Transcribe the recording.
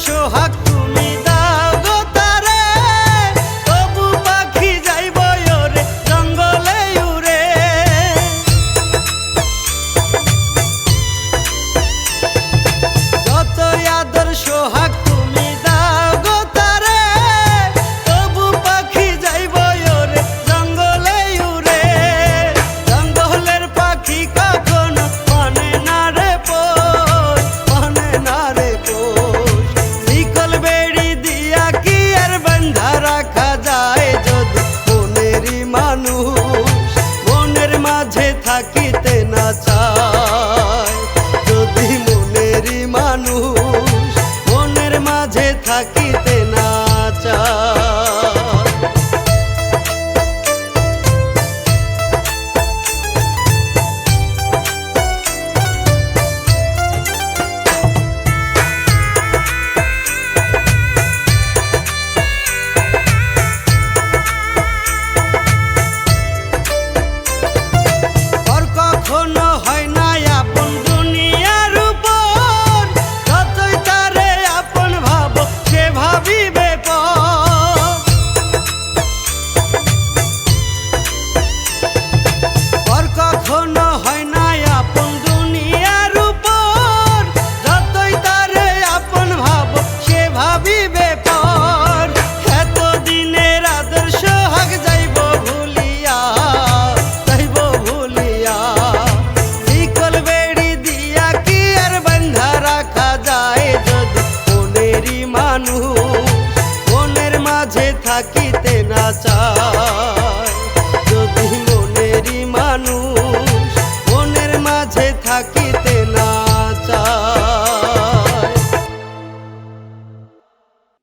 说 মানুষ মনের মাঝে থাকি माझे थाकी ते नाचा।